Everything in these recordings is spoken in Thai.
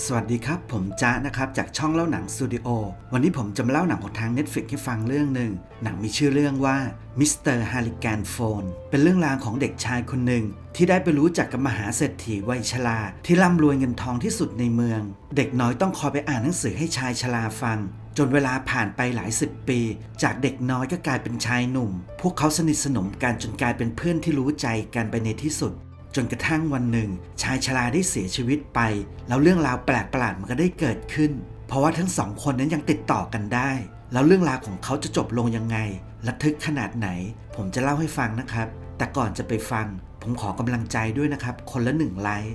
สวัสดีครับ ผมจ๊ะนะครับ จากช่องเล่าหนังสตูดิโอวันนี้ผมจะมาเล่าหนังของทาง Netflix ให้ฟังเรื่องหนึ่ง หนังมีชื่อเรื่องว่า Mr. h a r r i g a n Phone เป็นเรื่องราวของเด็กชายคนหนึ่ง ที่ได้ไปรู้จักกับมหาเศรษฐีวัยชรา ที่ร่ำรวยเงินทองที่สุดในเมือง เด็กน้อยต้องคอยไปอ่านหนังสือให้ชายชราฟัง จนเวลาผ่านไปหลายสิบปี จากเด็กน้อยก็กลายเป็นชายหนุ่ม พวกเขาสนิทสนมกันจนกลายเป็นเพื่อนที่รู้ใจกันไปในที่สุด จนกระทั่งวันหนึ่ง ชายชราได้เสียชีวิตไป แล้วเรื่องราวแปลกประหลาดมันก็ได้เกิดขึ้น เพราะว่าทั้งสองคนนั้นยังติดต่อกันได้ แล้วเรื่องราวของเขาจะจบลงยังไงระทึกขนาดไหน ผมจะเล่าให้ฟังนะครับ แต่ก่อนจะไปฟัง ผมขอกำลังใจด้วยนะครับ คนละหนึ่งไลค์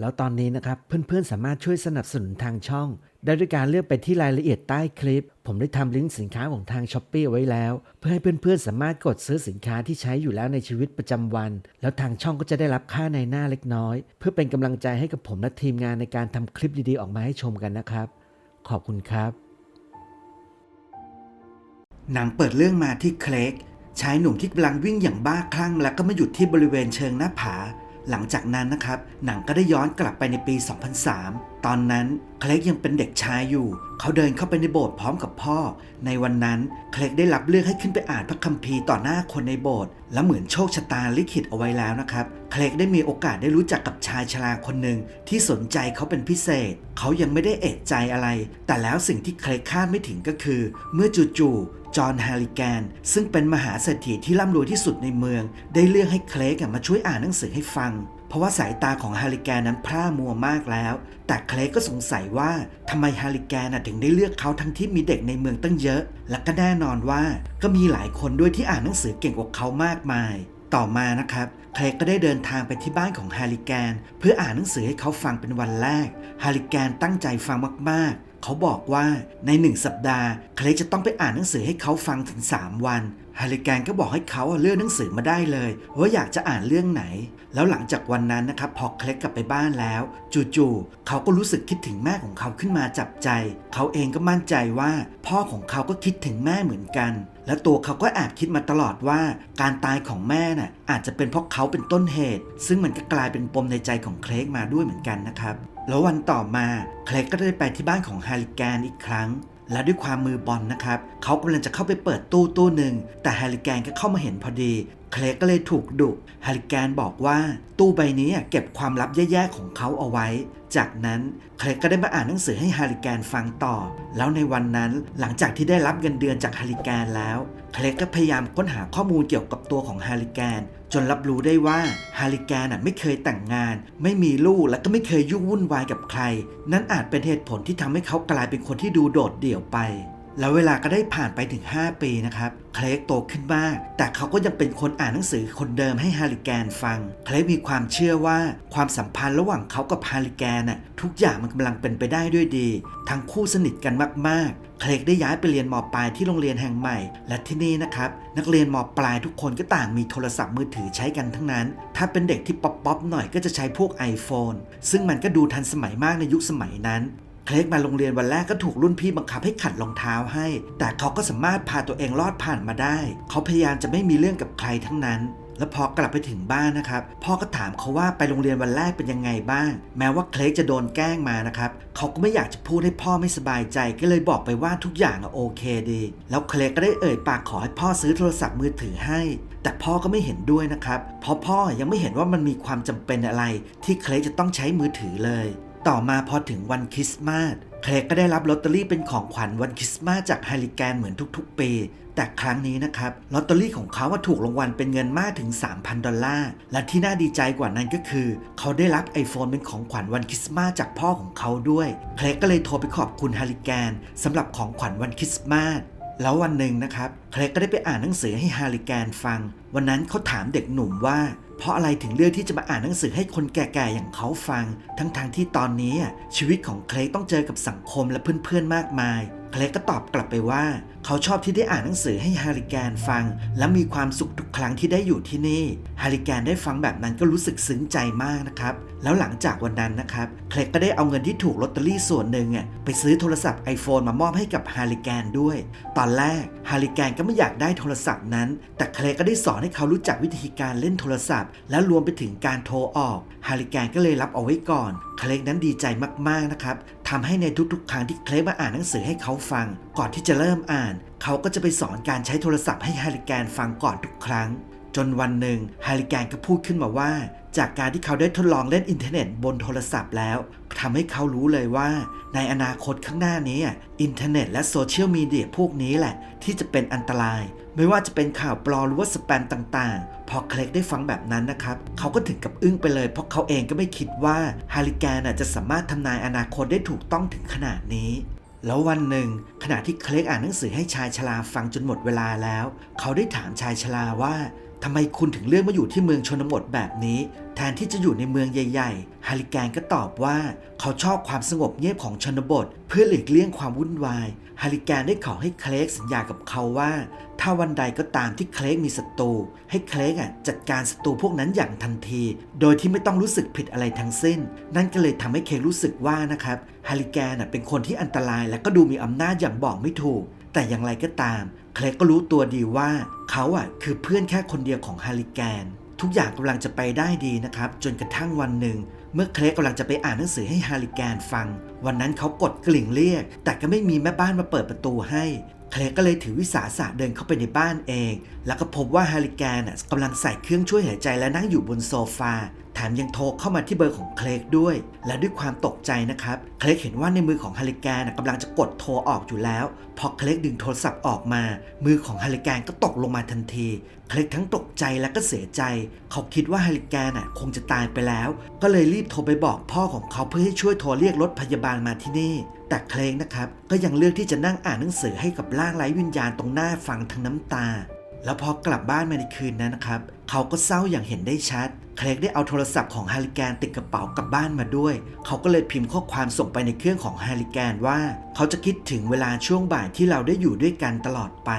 แล้วตอนนี้นะครับเพื่อนๆสามารถช่วยสนับสนุนทางช่อง ได้ด้วยการเลือกไปที่รายละเอียดใต้คลิป ผมได้ทำลิงก์สินค้าของทางช้อปปีไว้แล้ว เพื่อให้เพื่อนๆสามารถกดซื้อสินค้าที่ใช้อยู่แล้วในชีวิตประจำวัน แล้วทางช่องก็จะได้รับค่าในหน้าเล็กน้อย เพื่อเป็นกำลังใจให้กับผมและทีมงานในการทำคลิปดีๆออกมาให้ชมกันนะครับ ขอบคุณครับ หนังเปิดเรื่องมาที่เคลกชายหนุ่มที่กำลังวิ่งอย่างบ้าคลั่ง แล้วก็มาหยุดที่บริเวณเชิงหน้าผา หลังจากนั้นนะครับ หนังก็ได้ย้อนกลับไปในปี 2003 ตอนนั้นเคลกยังเป็นเด็กชายอยู่ เขาเดินเข้าไปในโบสถ์พร้อมกับพ่อ ในวันนั้นเคลกได้รับเลือกให้ขึ้นไปอ่านพระคัมภีร์ต่อหน้าคนในโบสถ์และเหมือนโชคชะตาลิขิตเอาไว้แล้วนะครับ เคลกได้มีโอกาสได้รู้จักกับชายชราคนหนึ่งที่สนใจเขาเป็นพิเศษ เขายังไม่ได้เอะใจอะไร แต่แล้วสิ่งที่เคลคาดไม่ถึงก็คือ เมื่อจู่ๆจอห์นแฮร์ริแกน ซึ่งเป็นมหาเศรษฐีที่ร่ำรวยที่สุดในเมือง ได้เลือกให้เคลกมาช่วยอ่านหนังสือให้ฟัง เพราะว่าสายตาของฮร์ริแกนนั้นพร่ามัวมากแล้ว แต่เคลกก็สงสัยว่าทำไมฮร์ริแกนถึงได้เลือกเขาทั้งที่มีเด็กในเมืองตั้งเยอะ และก็แน่นอนว่าก็มีหลายคนด้วยที่อ่านหนังสือเก่งกว่าเขามากมาย ต่อมานะครับ เคลกก็ได้เดินทางไปที่บ้านของฮร์ริแกน เพื่ออ่านหนังสือให้เขาฟังเป็นวันแรกฮร์ริแกนตั้งใจฟังมากๆ เขาบอกว่าในหนึ่งสัปดาห์ เคลกจะต้องไปอ่านหนังสือให้เขาฟังถึง 3 วันฮร์ริแกนก็บอกให้เขาเลือกหนังสือมาได้เลยว่าอยากจะอ่านเรื่องไหน แล้วหลังจากวันนั้นนะครับพอเคลกกลับไปบ้านแล้ว จู่ๆเขาก็รู้สึกคิดถึงแม่ของเขาขึ้นมาจับใจ เขาเองก็มั่นใจว่า พ่อของเขาก็คิดถึงแม่เหมือนกัน และตัวเขาก็แอบคิดมาตลอดว่า การตายของแม่น่ะอาจจะเป็นเพราะเขาเป็นต้นเหตุ ซึ่งมันก็กลายเป็นปมในใจของเคลกมาด้วยเหมือนกันนะครับ แล้ววันต่อมาเคลกก็ได้ไปที่บ้านของฮาริแกนอีกครั้ง และด้วยความมือบอลนะครับเขากำลังจะเข้าไปเปิดตู้ตู้หนึ่งแต่แฮร์ริแกนก็เข้ามาเห็นพอดี เคลกก็เลยถูกดุแฮร์ริแกนบอกว่าตู้ใบนี้เก็บความลับแย่ๆของเขาเอาไว้ จากนั้นเคลกก็ได้มาอ่านหนังสือให้แฮร์ริแกนฟังต่อ แล้วในวันนั้นหลังจากที่ได้รับเงินเดือนจากแฮร์ริแกนแล้ว เคลกก็พยายามค้นหาข้อมูลเกี่ยวกับตัวของแฮร์ริแกน จนรับรู้ได้ว่าฮาริแกนไม่เคยแต่งงาน ไม่มีลูกและก็ไม่เคยยุ่งวุ่นวายกับใคร นั่นอาจเป็นเหตุผลที่ทำให้เขากลายเป็นคนที่ดูโดดเดี่ยวไป แล้วเวลาก็ได้ผ่านไปถึง 5 ปีนะครับ เคลกโตขึ้นมาก แต่เขาก็ยังเป็นคนอ่านหนังสือคนเดิมให้ฮาริแกนฟัง เคลกมีความเชื่อว่าความสัมพันธ์ระหว่างเขากับฮาริแกนน่ะทุกอย่างมันกำลังเป็นไปได้ด้วยดี ทั้งคู่สนิทกันมาก ๆ เคลกได้ย้ายไปเรียนมปลายที่โรงเรียนแห่งใหม่ และที่นี่นะครับ นักเรียนมปลายทุกคนก็ต่างมีโทรศัพท์มือถือใช้กันทั้งนั้น ถ้าเป็นเด็กที่ป๊อปป๊อปหน่อยก็จะใช้พวก iPhone ซึ่งมันก็ดูทันสมัยมากในยุคสมัยนั้น เคลกมาโรงเรียนวันแรกก็ถูกรุ่นพี่บังคับให้ขัดรองเท้าให้ แต่เขาก็สามารถพาตัวเองรอดผ่านมาได้ เขาพยายามจะไม่มีเรื่องกับใครทั้งนั้น แล้วพอกลับไปถึงบ้านนะครับ พ่อก็ถามเขาว่าไปโรงเรียนวันแรกเป็นยังไงบ้าง แม้ว่าเคลกจะโดนแกล้งมานะครับ เขาก็ไม่อยากจะพูดให้พ่อไม่สบายใจ ก็เลยบอกไปว่าทุกอย่างอะโอเคดี แล้วเคลกก็ได้เอ่ยปากขอให้พ่อซื้อโทรศัพท์มือถือให้ แต่พ่อก็ไม่เห็นด้วยนะครับ เพราะพ่อยังไม่เห็นว่ามันมีความจำเป็นอะไร ที่เคลกจะต้องใช้มือถือเลย ต่อมาพอถึงวันคริสต์มาสเคลกก็ได้รับลอตเตอรี่เป็นของขวัญวันคริสต์มาสจากฮร์ริแกนเหมือนทุกๆ ปี แต่ครั้งนี้นะครับลอตเตอรี่ของเขาว่าถูกรางวัลเป็นเงินมากถึง 3,000 ดอลลาร์ และที่น่าดีใจกว่านั้นก็คือ เขาได้รับ iPhone เป็นของขวัญวันคริสต์มาสจากพ่อของเขาด้วยเคลกก็เลยโทรไปขอบคุณฮร์ริแกนสำหรับของขวัญวันคริสต์มาสแล้ววันหนึ่งนะครับเคลกก็ได้ไปอ่านหนังสือให้ฮาริแกนฟัง วันนั้นเขาถามเด็กหนุ่มว่า เพราะอะไรถึงเลือกที่จะมาอ่านหนังสือให้คนแก่ๆอย่างเขาฟัง ทั้งๆทที่ตอนนี้ชีวิตของเคลกต้องเจอกับสังคมและเพื่อนๆมากมาย เคเคลกก็ตอบกลับไปว่า เขาชอบที่ได้อ่านหนังสือให้ฮาริแกนฟัง และมีความสุขทุกครั้งที่ได้อยู่ที่นี่ฮาริแกนได้ฟังแบบนั้นก็รู้สึกซึ้งใจมากนะครับ แล้วหลังจากวันนั้นนะครับเคลกก็ได้เอาเงินที่ถูกลอตเตอรี่ส่วนหนึ่งไปซื้อโทรศัพท์ iPhone มามอบให้กับฮาริแกนด้วย ตอนแรกฮาริแกนก็ไม่อยากได้โทรศัพท์นั้น แต่เคลกก็ได้สอนให้เขารู้จักวิธีการเล่นโทรศัพท์ และรวมไปถึงการโทรออกฮาริแกนก็เลยรับเอาไว้ก่อน เคลกนั้นดีใจมากๆนะครับ ทำให้ในทุกๆ ครั้งที่เคลฟมาอ่านหนังสือให้เขาฟัง ก่อนที่จะเริ่มอ่าน เขาก็จะไปสอนการใช้โทรศัพท์ให้ฮาริแกนฟังก่อนทุกครั้ง จนวันหนึ่งฮาริแกนก็พูดขึ้นมาว่า จากการที่เขาได้ทดลองเล่นอินเทอร์เน็ตบนโทรศัพท์แล้วทำให้เขารู้เลยว่า ในอนาคตข้างหน้านี้อินเทอร์เน็ตและโซเชียลมีเดียพวกนี้แหละ ที่จะเป็นอันตราย ไม่ว่าจะเป็นข่าวปลอมหรือว่าสแปมต่างๆ พอเคลกได้ฟังแบบนั้นนะครับ เขาก็ถึงกับอึ้งไปเลย เพราะเขาเองก็ไม่คิดว่าฮาริแกนจะสามารถทำนายอนาคตได้ถูกต้องถึงขนาดนี้แล้ววันหนึ่ง ขณะที่เคลกอ่านหนังสือให้ชายชราฟังจนหมดเวลาแล้ว เขาได้ถามชายชราว่า ทำไมคุณถึงเลือกมาอยู่ที่เมืองชนบทแบบนี้ แทนที่จะอยู่ในเมืองใหญ่ๆฮาริแกนก็ตอบว่าเขาชอบความสงบเงียบของชนบท เพื่อหลีกเลี่ยงความวุ่นวายฮาริแกนได้ขอให้เคลกสัญญากับเขาว่า ถ้าวันใดก็ตามที่เคลกมีศัตรูให้เคลกอะจัดการศัตรูพวกนั้นอย่างทันที โดยที่ไม่ต้องรู้สึกผิดอะไรทั้งสิ้น นั่นก็เลยทำให้เคลกรู้สึกว่านะครับฮาริแกนเป็นคนที่อันตรายและก็ดูมีอำนาจอย่างบอกไม่ถูกแต่อย่างไรก็ตาม เคลกก็รู้ตัวดีว่าเขาอะคือเพื่อนแค่คนเดียวของฮาริแกน ทุกอย่างกำลังจะไปได้ดีนะครับ จนกระทั่งวันหนึ่ง เมื่อเคลกกำลังจะไปอ่านหนังสือให้ฮาริแกนฟัง วันนั้นเขากดกลิ่งเรียก แต่ก็ไม่มีแม่บ้านมาเปิดประตูให้เคลกก็เลยถือวิสาสะเดินเข้าไปในบ้านเอง แล้วก็พบว่าฮาริแกนน่ะกำลังใส่เครื่องช่วยหายใจและนั่งอยู่บนโซฟา แถมยังโทรเข้ามาที่เบอร์ของเคลกด้วย และด้วยความตกใจนะครับ เคลกเห็นว่าในมือของฮาริแกนกำลังจะกดโทรออกอยู่แล้ว พอเคลกดึงโทรศัพท์ออกมา มือของฮาริแกนก็ตกลงมาทันที เคลกทั้งตกใจและก็เสียใจ เขาคิดว่าฮาริแกนคงจะตายไปแล้ว ก็เลยรีบโทรไปบอกพ่อของเขาเพื่อให้ช่วยโทรเรียกรถพยาบาลมาที่นี่แต่เคลกนะครับก็ยังเลือกที่จะนั่งอ่านหนังสือให้กับร่างไร้วิญญาณตรงหน้าฟังทั้งน้ำตา แล้วพอกลับบ้านมาในคืนนั้นนะครับ เขาก็เศร้าอย่างเห็นได้ชัด เคลกได้เอาโทรศัพท์ของฮาริแกนติดกระเป๋ากลับบ้านมาด้วย เขาก็เลยพิมพ์ข้อความส่งไปในเครื่องของฮาริแกนว่า เขาจะคิดถึงเวลาช่วงบ่ายที่เราได้อยู่ด้วยกันตลอดไป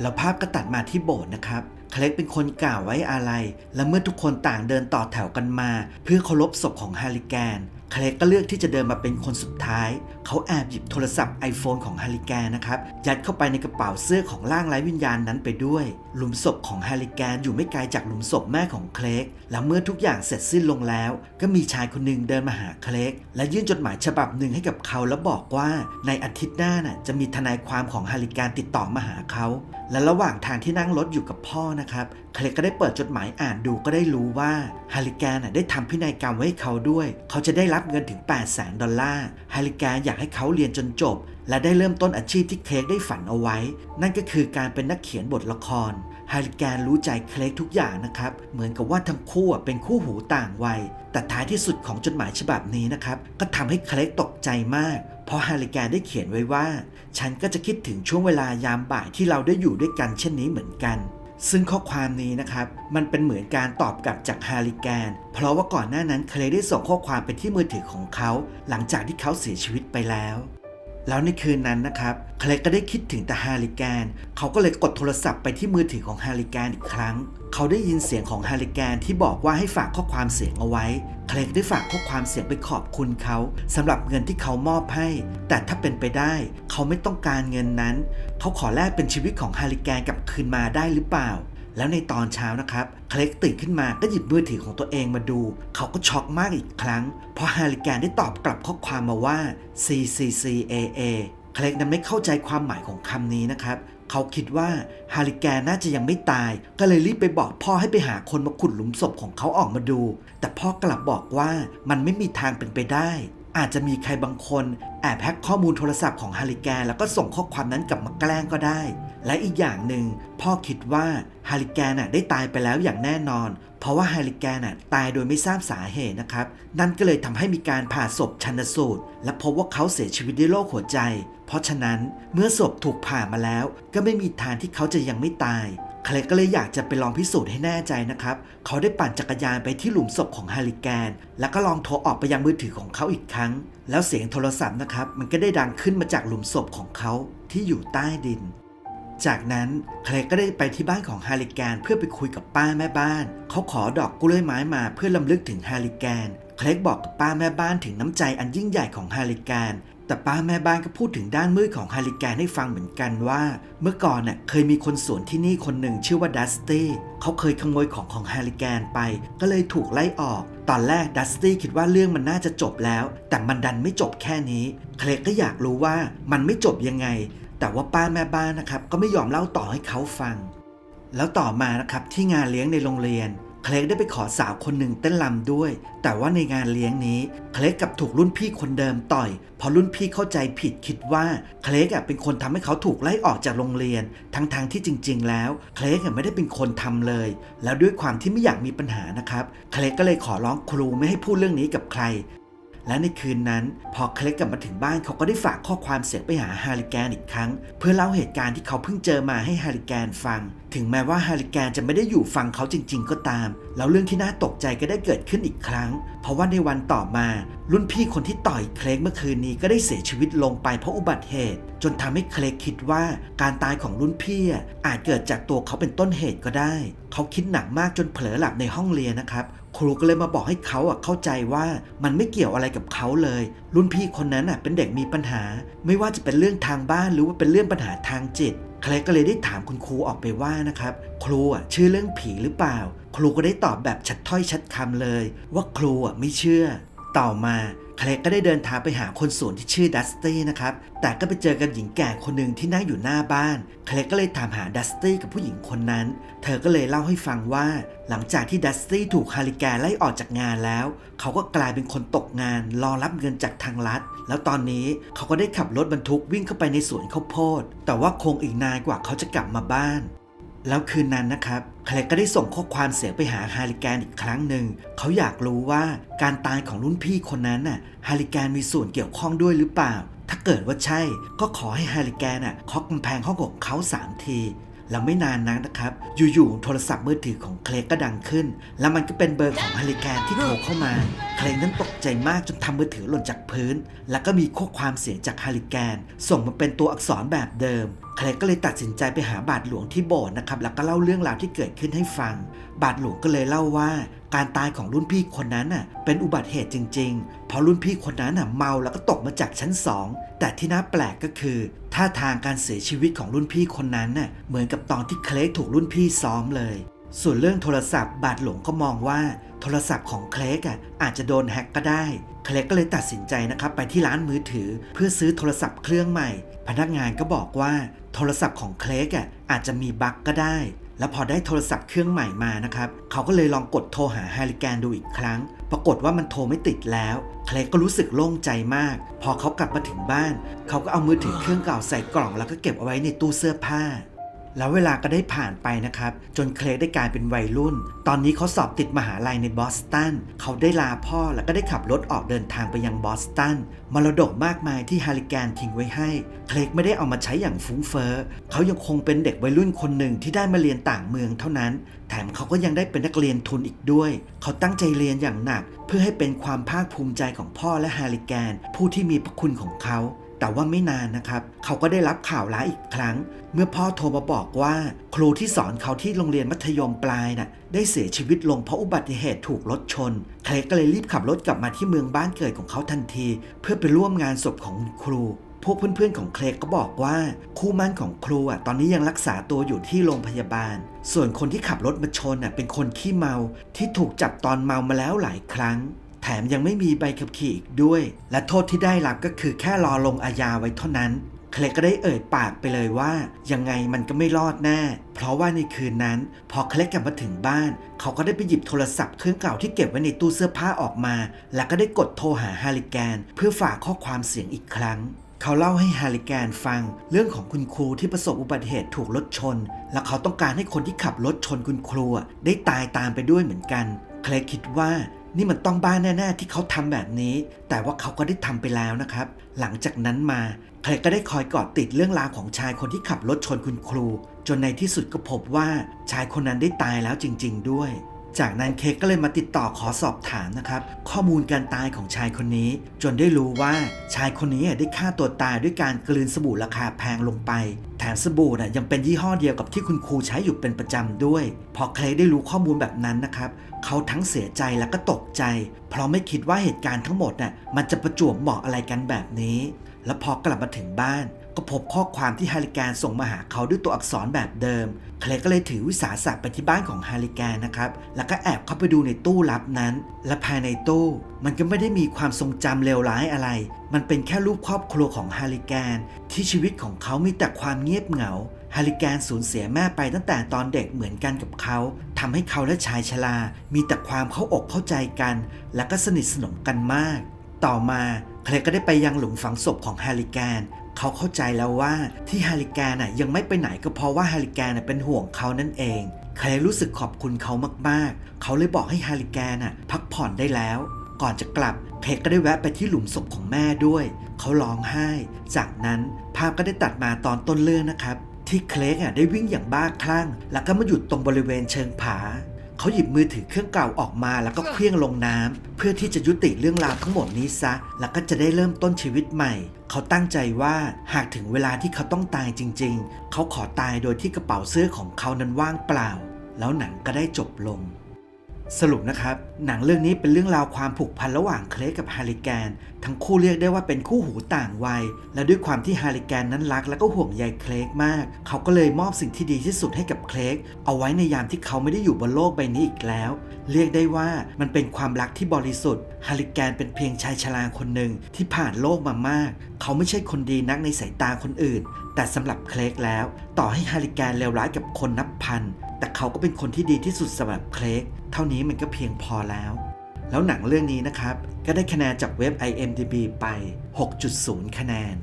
แล้วภาพก็ตัดมาที่โบสถ์นะครับเคลกเป็นคนกล่าวไว้อาลัยและเมื่อทุกคนต่างเดินต่อแถวกันมา เพื่อเคารพศพของฮาริแกน คลกก็เลือกที่จะเดินมาเป็นคนสุดท้าย เขาแอบหยิบโทรศัพท์ iPhone ของฮาริแกนนะครับ ยัดเข้าไปในกระเป๋าเสื้อของร่างไร้วิญญาณนั้นไปด้วย หลุมศพของฮาริแกนอยู่ไม่ไกลจากหลุมศพแม่ของเคลกและเมื่อทุกอย่างเสร็จสิ้นลงแล้ว ก็มีชายคนหนึ่งเดินมาหาเคลกและยื่นจดหมายฉบับหนึ่งให้กับเขาแล้วบอกว่า ในอาทิตย์หน้าน่ะจะมีทนายความของฮาริแกนติดต่อมาหาเขา และระหว่างทางที่นั่งรถอยู่กับพ่อนะครับ เคลกก็ได้เปิดจดหมายอ่านดูก็ได้รู้ว่าฮาริแกนได้ทำพินัยกรรมไว้ให้เขาด้วย เขาจะได้รับเงินถึง 8 0 0 0 0 0ดอลลาร์ฮาริแกนอยากให้เขาเรียนจนจบ และได้เริ่มต้นอาชีพที่เคลกได้ฝันเอาไว้ นั่นก็คือการเป็นนักเขียนบทละครฮาริแกนรู้ใจเคลกทุกอย่างนะครับ เหมือนกับว่าทั้งคู่เป็นคู่หูต่างวัย แต่ท้ายที่สุดของจดหมายฉบับนี้นะครับ ก็ทำให้เคลกตกใจมาก เพราะฮาริแกนได้เขียนไว้ว่า ฉันก็จะคิดถึงช่วงเวลายามบ่ายที่เราได้อยู่ด้วยกันเช่นนี้เหมือนกัน ซึ่งข้อความนี้นะครับ มันเป็นเหมือนการตอบกลับจากฮาริแกน เพราะว่าก่อนหน้านั้นเคลได้ส่งข้อความไปที่มือถือของเขา หลังจากที่เขาเสียชีวิตไปแล้ว แล้วในคืนนั้นนะครับเคลกก็ได้คิดถึงแต่ฮาริแกนเขาก็เลยกดโทรศัพท์ไปที่มือถือของฮาริแกนอีกครั้ง เขาได้ยินเสียงของฮาริแกนที่บอกว่าให้ฝากข้อความเสียงเอาไว้ เคลกได้ฝากข้อความเสียงไปขอบคุณเขาสำหรับเงินที่เขามอบให้ แต่ถ้าเป็นไปได้ เขาไม่ต้องการเงินนั้น เขาขอแลกเป็นชีวิตของฮาริแกนกลับคืนมาได้หรือเปล่า แล้วในตอนเช้านะครับเคลกตื่นขึ้นมาก็หยิบมือถือของตัวเองมาดู เขาก็ช็อกมากอีกครั้ง เพราะฮาริแกนได้ตอบกลับข้อความมาว่า C C C A A เคลกนั้นไม่เข้าใจความหมายของคำนี้นะครับ เขาคิดว่าฮาริแกนน่าจะยังไม่ตาย ก็เลยรีบไปบอกพ่อให้ไปหาคนมาขุดหลุมศพของเขาออกมาดู แต่พ่อกลับบอกว่ามันไม่มีทางเป็นไปได้ อาจจะมีใครบางคนแอบแฮ็กข้อมูลโทรศัพท์ของฮาริแกนแล้วก็ส่งข้อความนั้นกลับมาแกล้งก็ได้ และอีกอย่างหนึ่งพ่อคิดว่าฮาริแกนน่ะได้ตายไปแล้วอย่างแน่นอน เพราะว่าฮาริแกนน่ะตายโดยไม่ทราบสาเหตุนะครับ นั่นก็เลยทำให้มีการผ่าศพชันสูตร และพบว่าเขาเสียชีวิตด้วยโรคหัวใจ เพราะฉะนั้นเมื่อศพถูกผ่ามาแล้ว ก็ไม่มีทางที่เขาจะยังไม่ตาย เคลกก็เลยอยากจะไปลองพิสูจน์ให้แน่ใจนะครับ เขาได้ปั่นจักรยานไปที่หลุมศพของฮาริแกน แล้วก็ลองโทรออกไปยังมือถือของเขาอีกครั้ง แล้วเสียงโทรศัพท์นะครับ มันก็ได้ดังขึ้นมาจากหลุมศพของเขาที่อยู่ใต้ดิน จากนั้นเคลกก็ได้ไปที่บ้านของฮาริแกนเพื่อไปคุยกับป้าแม่บ้าน เขาขอดอกกล้วยไม้มาเพื่อลำลึกถึงฮาริแกน เคลกบอกกับป้าแม่บ้านถึงน้ำใจอันยิ่งใหญ่ของฮาริแกน แต่ป้าแม่บ้านก็พูดถึงด้านมืดของฮาริแกนให้ฟังเหมือนกันว่า เมื่อก่อนน่ะเคยมีคนสวนที่นี่คนหนึ่งชื่อว่าดัสตี้เขาเคยขโมยของของฮาริแกนไป ก็เลยถูกไล่ออก ตอนแรกดัสตี้คิดว่าเรื่องมันน่าจะจบแล้ว แต่มันดันไม่จบแค่นี้ เคลกก็อยากรู้ว่ามันไม่จบยังไง แต่ว่าป้าแม่บ้านนะครับก็ไม่ยอมเล่าต่อให้เขาฟัง แล้วต่อมานะครับที่งานเลี้ยงในโรงเรียน เคลกได้ไปขอสาวคนหนึ่งเต้นลำด้วย แต่ว่าในงานเลี้ยงนี้ เคลกกับถูกรุ่นพี่คนเดิมต่อย เพราะรุ่นพี่เข้าใจผิดคิดว่าเคลกเป็นคนทำให้เขาถูกไล่ออกจากโรงเรียน ทั้งๆที่จริง ๆ แล้วเคลกไม่ได้เป็นคนทำเลย แล้วด้วยความที่ไม่อยากมีปัญหานะครับ เคลกก็เลยขอร้องครูไม่ให้พูดเรื่องนี้กับใคร และในคืนนั้นพอเคลกกลับมาถึงบ้านเขาก็ได้ฝากข้อความเสียงไปหาฮาริแกนอีกครั้ง เพื่อเล่าเหตุการณ์ที่เขาเพิ่งเจอมาให้ฮาริแกนฟัง ถึงแม้ว่าฮาริแกนจะไม่ได้อยู่ฟังเขาจริง ๆ ก็ตาม แล้วเรื่องที่น่าตกใจก็ได้เกิดขึ้นอีกครั้ง เพราะว่าในวันต่อมา รุ่นพี่คนที่ต่อยเคลกเมื่อคืนนี้ก็ได้เสียชีวิตลงไปเพราะอุบัติเหตุ จนทำให้เคลกคิดว่าการตายของรุ่นพี่อาจเกิดจากตัวเขาเป็นต้นเหตุก็ได้ เขาคิดหนักมากจนเผลอหลับในห้องเรียนนะครับ ครูก็เลยมาบอกให้เขาอะเข้าใจว่ามันไม่เกี่ยวอะไรกับเขาเลย รุ่นพี่คนนั้นอะเป็นเด็กมีปัญหา ไม่ว่าจะเป็นเรื่องทางบ้านหรือว่าเป็นเรื่องปัญหาทางจิตแคลกก็เลยได้ถามคุณครูออกไปว่านะครับ ครูอะเชื่อเรื่องผีหรือเปล่า ครูก็ได้ตอบแบบชัดถ้อยชัดคำเลย ว่าครูอะไม่เชื่อ ต่อมา เคลกก็ได้เดินทางไปหาคนสวนที่ชื่อดัสตี้นะครับ แต่ก็ไปเจอกับหญิงแก่คนหนึ่งที่นั่งอยู่หน้าบ้าน เคลกก็เลยถามหาดัสตี้กับผู้หญิงคนนั้น เธอก็เลยเล่าให้ฟังว่า หลังจากที่ดัสตี้ถูกฮาริแกไล่ออกจากงานแล้ว เขาก็กลายเป็นคนตกงาน รอรับเงินจากทางรัฐ แล้วตอนนี้เขาก็ได้ขับรถบรรทุกวิ่งเข้าไปในสวนข้าวโพด แต่ว่าคงอีกนานกว่าเขาจะกลับมาบ้าน แล้วคืนนั้นนะครับเคลกก็ได้ส่งข้อความเสียงไปหาฮาริแกนอีกครั้งหนึ่ง เขาอยากรู้ว่าการตายของรุ่นพี่คนนั้นน่ะฮาริแกนมีส่วนเกี่ยวข้องด้วยหรือเปล่า ถ้าเกิดว่าใช่ ก็ขอให้ฮาริแกนน่ะเคาะกำแพงห้องของเขาสามทีแล้วไม่นานนักนะครับ อยู่ๆ โทรศัพท์มือถือของเคลกก็ดังขึ้น แล้วมันก็เป็นเบอร์ของฮาริแกนที่โทรเข้ามา เคลกนั้นตกใจมากจนทำมือถือหล่นจากพื้น แล้วก็มีข้อความเสียงจากฮาริแกนส่งมาเป็นตัวอักษรแบบเดิมเคลกก็เลยตัดสินใจไปหาบาทหลวงที่โบสถ์นะครับ แล้วก็เล่าเรื่องราวที่เกิดขึ้นให้ฟัง บาทหลวงก็เลยเล่าว่า การตายของรุ่นพี่คนนั้นน่ะเป็นอุบัติเหตุจริง ๆ เพราะรุ่นพี่คนนั้นน่ะเมาแล้วก็ตกมาจากชั้นสองแต่ที่น่าแปลกก็คือท่าทางการเสียชีวิตของรุ่นพี่คนนั้นน่ะเหมือนกับตอนที่เคลกถูกรุ่นพี่ซ้อมเลย ส่วนเรื่องโทรศัพท์บาทหลวงก็มองว่า โทรศัพท์ของเคลกอะอาจจะโดนแฮ็กก็ได้ เคลกก็เลยตัดสินใจนะครับไปที่ร้านมือถือเพื่อซื้อโทรศัพท์เครื่องใหม่ พนักงานก็บอกว่าโทรศัพท์ของเคลกอะอาจจะมีบั๊กก็ได้ แล้วพอได้โทรศัพท์เครื่องใหม่มานะครับ เขาก็เลยลองกดโทรหาแฮร์ริแกนดูอีกครั้ง ปรากฏว่ามันโทรไม่ติดแล้ว เคลกก็รู้สึกโล่งใจมาก พอเขากลับมาถึงบ้าน เขาก็เอามือถือเครื่องเก่าใส่กล่องแล้วก็เก็บเอาไว้ในตู้เสื้อผ้า แล้วเวลาก็ได้ผ่านไปนะครับ จนเคลกได้กลายเป็นวัยรุ่น ตอนนี้เขาสอบติดมหาลัยในบอสตัน เขาได้ลาพ่อแล้วก็ได้ขับรถออกเดินทางไปยังบอสตัน มรดกมากมายที่ฮาริแกนทิ้งไว้ให้ เคลกไม่ได้เอามาใช้อย่างฟุ้งเฟ้อ เขายังคงเป็นเด็กวัยรุ่นคนหนึ่งที่ได้มาเรียนต่างเมืองเท่านั้น แถมเขาก็ยังได้เป็นนักเรียนทุนอีกด้วย เขาตั้งใจเรียนอย่างหนัก เพื่อให้เป็นความภาคภูมิใจของพ่อและฮาริแกน ผู้ที่มีพระคุณของเขา แต่ว่าไม่นานนะครับ เขาก็ได้รับข่าวร้ายอีกครั้ง เมื่อพ่อโทรมาบอกว่า ครูที่สอนเขาที่โรงเรียนมัธยมปลายน่ะได้เสียชีวิตลงเพราะอุบัติเหตุถูกรถชน เคลก็เลยรีบขับรถกลับมาที่เมืองบ้านเกิดของเขาทันที เพื่อไปร่วมงานศพของคุณครูพวกเพื่อนๆของเคลกก็บอกว่า คู่มั่นของครูอะตอนนี้ยังรักษาตัวอยู่ที่โรงพยาบาล ส่วนคนที่ขับรถมาชนอะเป็นคนขี้เมาที่ถูกจับตอนเมามาแล้วหลายครั้ง แถมยังไม่มีใบขับขี่อีกด้วย และโทษที่ได้รับก็คือแค่รอลงอาญาไว้เท่านั้น เคลกก็ได้เอ่ยปากไปเลยว่า ยังไงมันก็ไม่รอดแน่ เพราะว่าในคืนนั้น พอเคลกกลับมาถึงบ้าน เขาก็ได้ไปหยิบโทรศัพท์เครื่องเก่าที่เก็บไว้ในตู้เสื้อผ้าออกมา แล้วก็ได้กดโทรหาฮาริแกน เพื่อฝากข้อความเสียงอีกครั้งเขาเล่าให้ฮาริแกนฟังเรื่องของคุณครูที่ประสบอุบัติเหตุถูกรถชน และเขาต้องการให้คนที่ขับรถชนคุณครูได้ตายตามไปด้วยเหมือนกัน เคลกคิดว่า นี่มันต้องบ้าแน่ๆที่เขาทำแบบนี้ แต่ว่าเขาก็ได้ทำไปแล้วนะครับ หลังจากนั้นมาเคลกก็ได้คอยเกาะติดเรื่องราวของชายคนที่ขับรถชนคุณครู จนในที่สุดก็พบว่าชายคนนั้นได้ตายแล้วจริง ๆ ด้วย จากนั้นเค้กก็เลยมาติดต่อขอสอบถามนะครับ ข้อมูลการตายของชายคนนี้ จนได้รู้ว่าชายคนนี้ได้ฆ่าตัวตายด้วยการกลืนสบู่ราคาแพงลงไป แถมสบู่น่ะยังเป็นยี่ห้อเดียวกับที่คุณครูใช้อยู่เป็นประจำด้วย พอเคกได้รู้ข้อมูลแบบนั้นนะครับเขาทั้งเสียใจและก็ตกใจ เพราะไม่คิดว่าเหตุการณ์ทั้งหมดน่ะมันจะประจวบเหมาะอะไรกันแบบนี้ แล้วพอกลับมาถึงบ้าน ก็พบข้อความที่ฮาริแกนส่งมาหาเขาด้วยตัวอักษรแบบเดิม เคลก็เลยถือวิสาสะไปที่บ้านของฮาริแกนนะครับ แล้วก็แอบเข้าไปดูในตู้ลับนั้น และภายในตู้ มันก็ไม่ได้มีความทรงจำเลวร้ายอะไร มันเป็นแค่รูปครอบครัวของฮาริแกนที่ชีวิตของเขามีแต่ความเงียบเหงาฮาริแกนสูญเสียแม่ไปตั้งแต่ตอนเด็กเหมือนกันกับเขาทำให้เขาและชายชรา มีแต่ความเข้าอกเข้าใจกัน และก็สนิทสนมกันมาก ต่อมาเคลก็ได้ไปยังหลุมฝังศพของฮาริแกนเขาเข้าใจแล้วว่าที่ฮาริแกนน่ะยังไม่ไปไหนก็เพราะว่าฮาริแกนน่ะเป็นห่วงเขานั่นเองเคลรู้สึกขอบคุณเขามากๆ เขาเลยบอกให้ฮาริแกนน่ะพักผ่อนได้แล้ว ก่อนจะกลับเคลกก็ได้แวะไปที่หลุมศพของแม่ด้วย เขาร้องไห้ จากนั้นภาพก็ได้ตัดมาตอนต้นเรื่องนะครับ ที่เคลกอะได้วิ่งอย่างบ้าคลั่ง แล้วก็มาหยุดตรงบริเวณเชิงผา เขาหยิบมือถือเครื่องเก่าออกมาแล้วก็เคลี้ยงลงน้ำเพื่อที่จะยุติเรื่องราวทั้งหมดนี้ซะ แล้วก็จะได้เริ่มต้นชีวิตใหม่ เขาตั้งใจว่าหากถึงเวลาที่เขาต้องตายจริง ๆ เขาขอตายโดยที่กระเป๋าเสื้อของเขานั้นว่างเปล่า แล้วหนังก็ได้จบลง สรุปนะครับ หนังเรื่องนี้เป็นเรื่องราวความผูกพันระหว่างเคลกกับฮาริแกน ทั้งคู่เรียกได้ว่าเป็นคู่หูต่างวัย และด้วยความที่ฮาริแกนนั้นรักและก็ห่วงใยเคลกมาก เขาก็เลยมอบสิ่งที่ดีที่สุดให้กับเคลกเอาไว้ในยามที่เขาไม่ได้อยู่บนโลกใบนี้อีกแล้ว เรียกได้ว่ามันเป็นความรักที่บริสุทธิ์ฮาริแกนเป็นเพียงชายชราคนหนึ่งที่ผ่านโลกมามาก เขาไม่ใช่คนดีนักในสายตาคนอื่น แต่สำหรับเคลกแล้ว ต่อให้ฮาริแกนเลวร้ายกับคนนับพัน แต่เขาก็เป็นคนที่ดีที่สุดสำหรับเคลกเท่านี้มันก็เพียงพอแล้ว แล้วหนังเรื่องนี้นะครับ ก็ได้คะแนนจากเว็บ IMDb ไป 6.0 คะแนน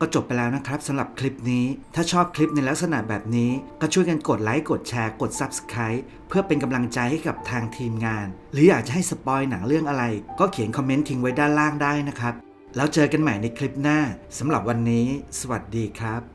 ก็จบไปแล้วนะครับสำหรับคลิปนี้ ถ้าชอบคลิปในลักษณะแบบนี้ ก็ช่วยกันกดไลค์กดแชร์กด Subscribe เพื่อเป็นกำลังใจให้กับทางทีมงาน หรืออยากจะให้สปอยหนังเรื่องอะไร ก็เขียนคอมเมนต์ทิ้งไว้ด้านล่างได้นะครับแล้วเจอกันใหม่ในคลิปหน้าสำหรับวันนี้ สวัสดีครับ